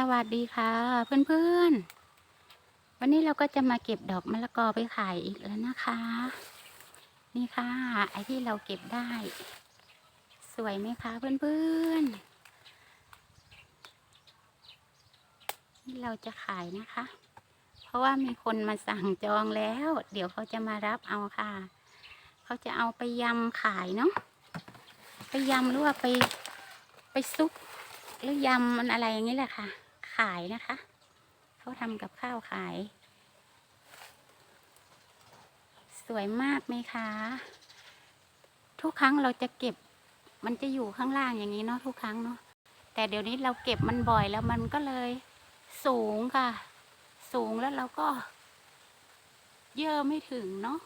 สวัสดีค่ะ เพื่อนๆ วันนี้เราก็จะมาเก็บดอกมะละกอไปขายอีกแล้วนะคะ นี่ค่ะ ไอที่เราเก็บได้ สวยไหมคะเพื่อนๆนี่เราจะขายนะคะ เพราะว่ามีคนมาสั่งจองแล้ว เดี๋ยวเขาจะมารับเอาค่ะ เขาจะเอาไปยำขายเนาะไปยำหรือว่าไปไปซุปหรือยำมันอะไรอย่างนี้แหละค่ะ ขายนะคะ เขาทำกับข้าวขาย สวยมากไหมคะ ทุกครั้งเราจะเก็บ มันจะอยู่ข้างล่างอย่างนี้เนาะทุกครั้งเนาะแต่เดี๋ยวนี้เราเก็บมันบ่อยแล้วมันก็เลยสูงค่ะ สูงแล้วเราก็เยอะไม่ถึงเนาะ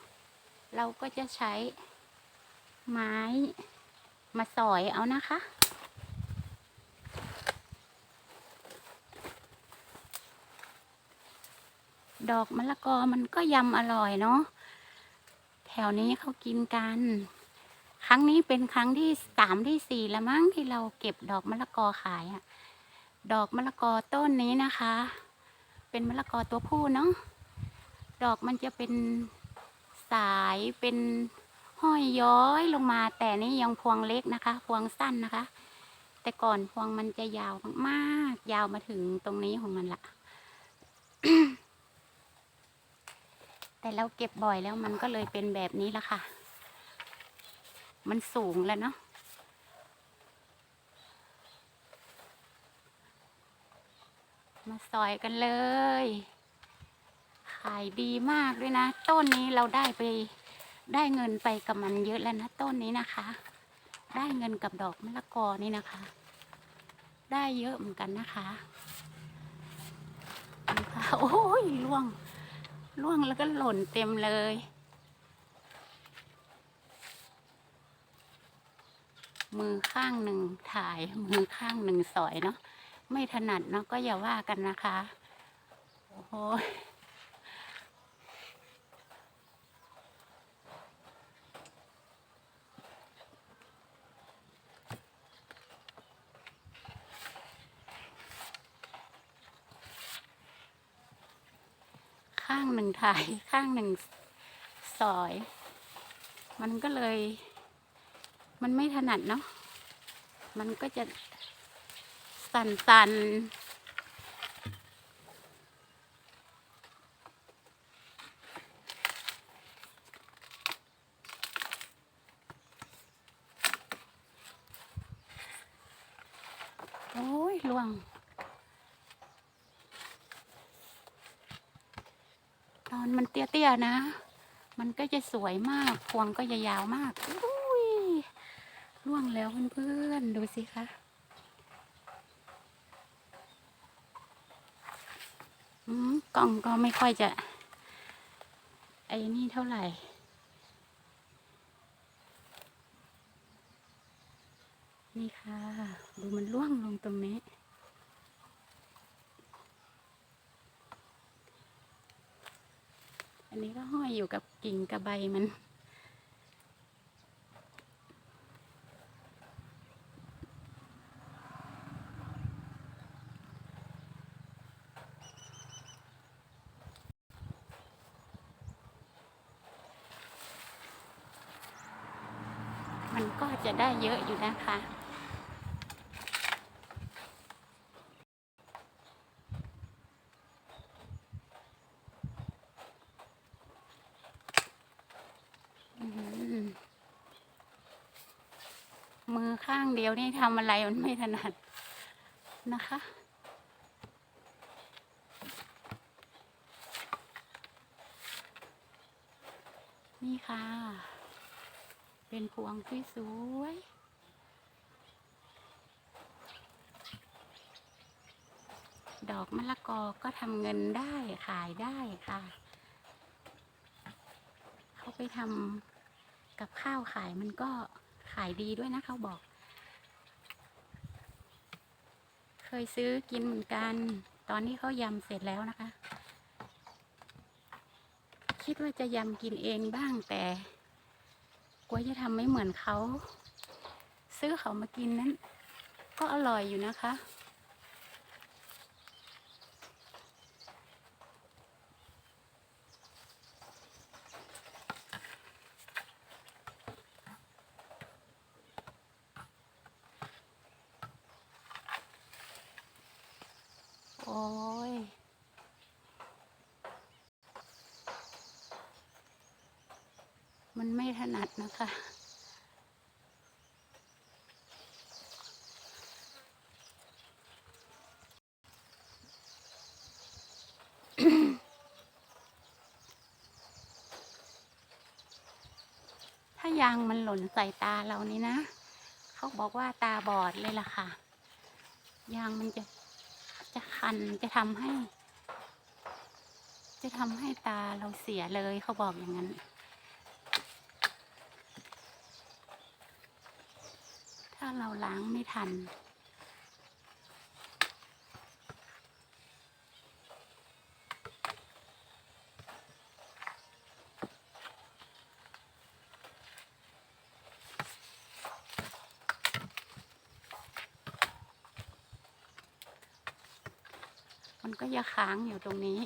เราก็จะใช้ไม้มาสอยเอานะคะ ดอกมะละกอมันก็ยำอร่อยเนาะแถวนี้เขากินกัน ครั้งนี้เป็นครั้งที่สามที่สี่ล้วมั้งที่เราเก็บดอกมะละกอขายอะดอกมะละกอต้นนี้นะคะ เป็นมะละกอตัวผู้เนาะดอกมันจะเป็นสายเป็นห้อยย้อยลงมา แต่นี่ยังพวงเล็กนะคะ พวงสั้นนะคะ แต่ก่อนพวงมันจะยาวมากๆ ยาวมาถึงตรงนี้ของมันละ แต่เราเก็บบ่อยแล้วมันก็เลยเป็นแบบนี้ละค่ะ มันสูงแล้วเนาะมาซอยกันเลย ขายดีมากด้วยนะ ต้นนี้เราได้ไปได้เงินไปกับมันเยอะแล้วนะต้นนี้นะคะ ได้เงินกับดอกมะละกอนี่นะคะ ได้เยอะเหมือนกันนะคะนี่ค่ะโอ้ยล่วง ล่วงแล้วก็หล่นเต็มเลย มือข้างหนึ่งถ่าย มือข้างหนึ่งสอยเนาะไม่ถนัดเนาะก็อย่าว่ากันนะคะ โอ้โห ข้างหนึ่งถ่ายข้างหนึ่งสอย มันก็เลย มันไม่ถนัดเนาะมันก็จะสั่นๆโอ้ยล่วง ตอน มันเตี้ยๆนะ มันก็จะสวยมากพวงก็จะยาวมากอุ้ยล่วงแล้วเพื่อนๆดูสิคะอืมกล่องก็ไม่ค่อยจะ ไอ้นี่เท่าไหร่ นี่ค่ะ ดูมันล่วงลงตรงนี้ นี้ก็ห้อยอยู่กับกิ่งกระใบมัน มันก็จะได้เยอะอยู่นะคะ อื้อหือมือข้าง เดียวนี่ทำอะไรมันไม่ถนัดนะคะนี่ค่ะ เป็นพวงที่สวย ดอกมะละกอก็ทำเงินได้ขายได้ค่ะ เขาไปทำกับข้าวขายมันก็ขายดีด้วยนะเขาบอก เคยซื้อกินเหมือนกัน ตอนที่เขายำเสร็จแล้วนะคะ คิดว่าจะยำกินเองบ้างแต่กลัวจะทำไม่เหมือนเขา ซื้อเขามากินนั้น ก็อร่อยอยู่นะคะ โอ้ย มันไม่ถนัดนะ คะถ้ายางมันหล่นใส่ตาเรานี่นะ เขาบอกว่าตาบอดเลยล่ะค่ะ ยางมันจะจะคันจะทำให้ จะทำให้ตาเราเสียเลยเขาบอกอย่างนั้น ถ้า เราล้างไม่ทัน มันก็จะค้างอยู่ตรงนี้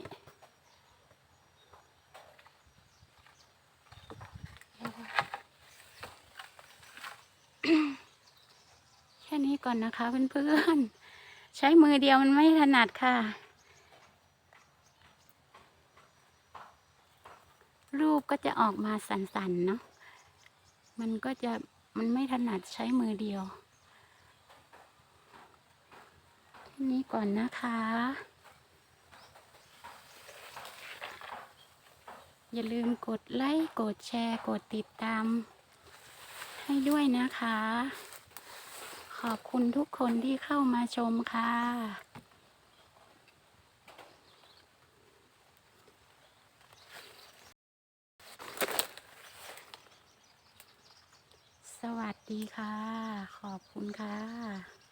แค่นี้ ก่อนนะคะเพื่อนๆ ใช้มือเดียวมันไม่ถนัดค่ะ รูปก็จะออกมาสันๆเนาะ มันก็จะมันไม่ถนัดใช้มือเดียวแค่นี้ก่อนนะคะ อย่าลืมกดไลค์ กดแชร์ กดติดตามให้ด้วยนะคะ ขอบคุณทุกคนที่เข้ามาชมค่ะ สวัสดีค่ะ ขอบคุณค่ะ